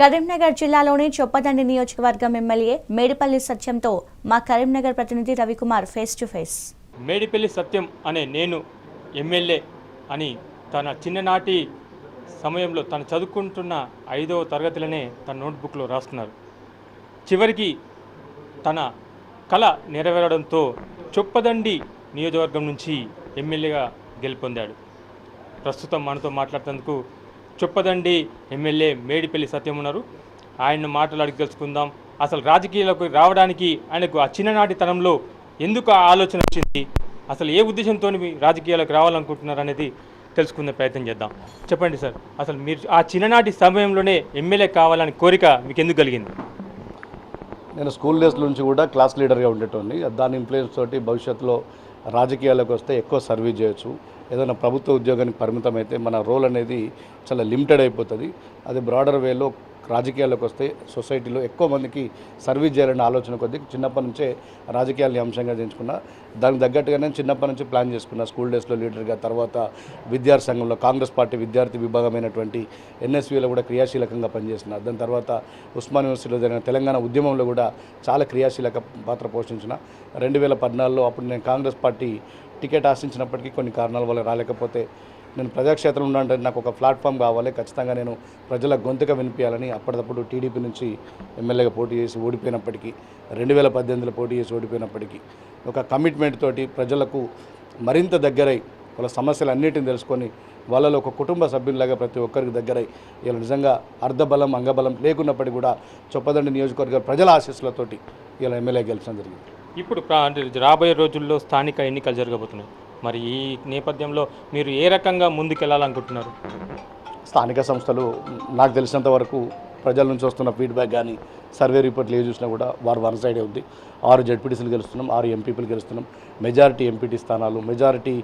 కరీంనగర్ జిల్లాలోని చొప్పదండి నియోజకవర్గం ఎమ్మెల్యే మేడిపల్లి సత్యంతో మా కరీంనగర్ ప్రతినిధి Ravikumar face to face. Medipalli Satyam అనే నేను ఎమ్మెల్యే అని తన చిన్ననాటి సమయంలో తను చదువుకుంటున్న ఐదవ తరగతిలోనే తన నోట్బుక్లో రాస్తున్నారు. చివరికి తన కళ నెరవేరడంతో చొప్పదండి నియోజకవర్గం నుంచి ఎమ్మెల్యేగా గెలుపొందాడు. ప్రస్తుతం మనతో మాట్లాడుతున్నందుకు చొప్పదండి ఎమ్మెల్యే మేడిపల్లి సత్యం ఉన్నారు. ఆయన మాటలు అడిగి తెలుసుకుందాం అసలు రాజకీయాలకు రావడానికి ఆయనకు ఆ చిన్ననాటి తనంలో ఎందుకు ఆ ఆలోచన వచ్చింది? అసలు ఏ ఉద్దేశంతో రాజకీయాలకు రావాలనుకుంటున్నారు అనేది తెలుసుకునే ప్రయత్నం చేద్దాం. చెప్పండి సార్ అసలు మీరు ఆ చిన్ననాటి సమయంలోనే ఎమ్మెల్యే కావాలని కోరిక మీకు ఎందుకు కలిగింది? నేను స్కూల్ డేస్ నుంచి కూడా క్లాస్ లీడర్గా ఉండేటోని దాని ఇన్ఫ్లుయెన్స్ తోటి భవిష్యత్తులో రాజకీయాలకు వస్తే ఎక్కువ సర్వీస్ చేయొచ్చు. ఏదైనా ప్రభుత్వ ఉద్యోగానికి పరిమితం అయితే మన రోల్ అనేది చాలా లిమిటెడ్ అయిపోతుంది. అది బ్రాడర్ వేలో రాజకీయాలకు వస్తే సొసైటీలో ఎక్కువ మందికి సర్వీస్ చేయాలనే ఆలోచన కొద్దీ చిన్నప్పటి నుంచే రాజకీయాలని అంశంగా ఎంచుకున్నా దానికి తగ్గట్టుగా నేను చిన్నప్పటి నుంచి ప్లాన్ చేసుకున్నా. స్కూల్ డేస్లో లీడర్గా తర్వాత విద్యార్థి సంఘంలో కాంగ్రెస్ పార్టీ విద్యార్థి విభాగమైనటువంటి ఎన్ఎస్వీలో కూడా క్రియాశీలకంగా పనిచేసిన. దాని తర్వాత ఉస్మాన్ యూనివర్సిటీలో జరిగిన తెలంగాణ ఉద్యమంలో కూడా చాలా క్రియాశీలక పాత్ర పోషించిన. రెండు వేల పద్నాలుగులో అప్పుడు నేను కాంగ్రెస్ పార్టీ టికెట్ ఆశించినప్పటికీ కొన్ని కారణాల వల్ల రాలేకపోతే నేను ప్రజాక్షేత్రంలో ఉండాలంటే నాకు ఒక ప్లాట్ఫామ్ కావాలి. ఖచ్చితంగా నేను ప్రజల గొంతుక వినిపించాలని అప్పటికప్పుడు టీడీపీ నుంచి ఎమ్మెల్యేగా పోటీ చేసి ఓడిపోయినప్పటికీ రెండు వేల పద్దెనిమిదిలో పోటీ చేసి ఓడిపోయినప్పటికీ ఒక కమిట్మెంట్ తోటి ప్రజలకు మరింత దగ్గరై వాళ్ళ సమస్యలు అన్నిటిని తెలుసుకొని వాళ్ళలో ఒక కుటుంబ సభ్యుల్లాగా ప్రతి ఒక్కరికి దగ్గరై ఇలా నిజంగా అర్ధబలం అంగబలం లేకున్నప్పటికీ కూడా చొప్పదండి నియోజకవర్గ ప్రజల ఆశీస్సులతోటి ఇలా ఎమ్మెల్యే గెలిచడం జరిగింది. ఇప్పుడు ప్రా- రాబోయే రోజుల్లో స్థానిక ఎన్నికలు జరగబోతున్నాయి. మరి ఈ నేపథ్యంలో మీరు ఏ రకంగా ముందుకెళ్ళాలనుకుంటున్నారు? స్థానిక సంస్థలు నాకు తెలిసినంత వరకు ప్రజల నుంచి వస్తున్న ఫీడ్బ్యాక్ కానీ సర్వే రిపోర్ట్లు ఏ చూసినా కూడా వారు వన్ సైడే ఉంది. ఆరు జడ్పీటీసీలు గెలుస్తున్నాం ఆరు ఎంపీపీలు గెలుస్తున్నాం. మెజారిటీ ఎంపీటీ స్థానాలు మెజారిటీ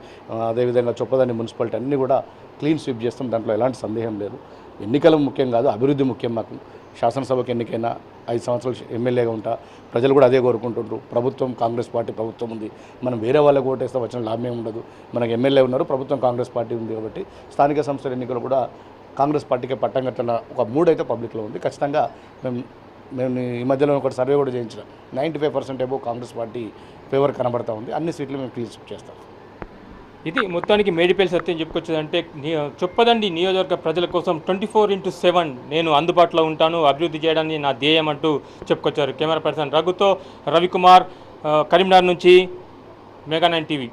అదేవిధంగా చొప్పదండి మున్సిపాలిటీ అన్నీ కూడా క్లీన్ స్వీప్ చేస్తాం. దాంట్లో ఎలాంటి సందేహం లేదు. ఎన్నికలు ముఖ్యం కాదు అభివృద్ధి ముఖ్యం మాకు. శాసనసభకు ఎన్నికైనా ఐదు సంవత్సరాలు ఎమ్మెల్యేగా ఉంటా. ప్రజలు కూడా అదే కోరుకుంటుండ్రు. ప్రభుత్వం కాంగ్రెస్ పార్టీ ప్రభుత్వం ఉంది. మనం వేరే వాళ్ళకి ఓటేస్తే వచ్చిన లాభం ఏమి ఉండదు. మనకు ఎమ్మెల్యే ఉన్నారు ప్రభుత్వం కాంగ్రెస్ పార్టీ ఉంది కాబట్టి స్థానిక సంస్థల ఎన్నికలు కూడా కాంగ్రెస్ పార్టీకి పట్టం కట్టిన ఒక మూడ్ అయితే పబ్లిక్లో ఉంది. ఖచ్చితంగా మేము మేము ఈ మధ్యలో ఒక సర్వే కూడా చేయించిన. నైంటీ ఫైవ్ పర్సెంట్ ఏమో కాంగ్రెస్ పార్టీ ఫేవర్ కనబడతా ఉంది. అన్ని సీట్లు మేము క్లీన్ స్వీప్ చేస్తాం. ఇది మొత్తానికి మేడిపల్లి సత్యం చెప్పుకొచ్చేదంటే చెప్పదండి నియోజకవర్గ ప్రజల కోసం ట్వంటీ ఫోర్ ఇంటూ సెవెన్ నేను అందుబాటులో ఉంటాను. అభివృద్ధి చేయడానికి నా ధ్యేయం అంటూ చెప్పుకొచ్చారు కెమెరా పర్సన్ రఘుతో రవికుమార్ కరీంనగర్ నుంచి మెగా నైన్ టీవీ.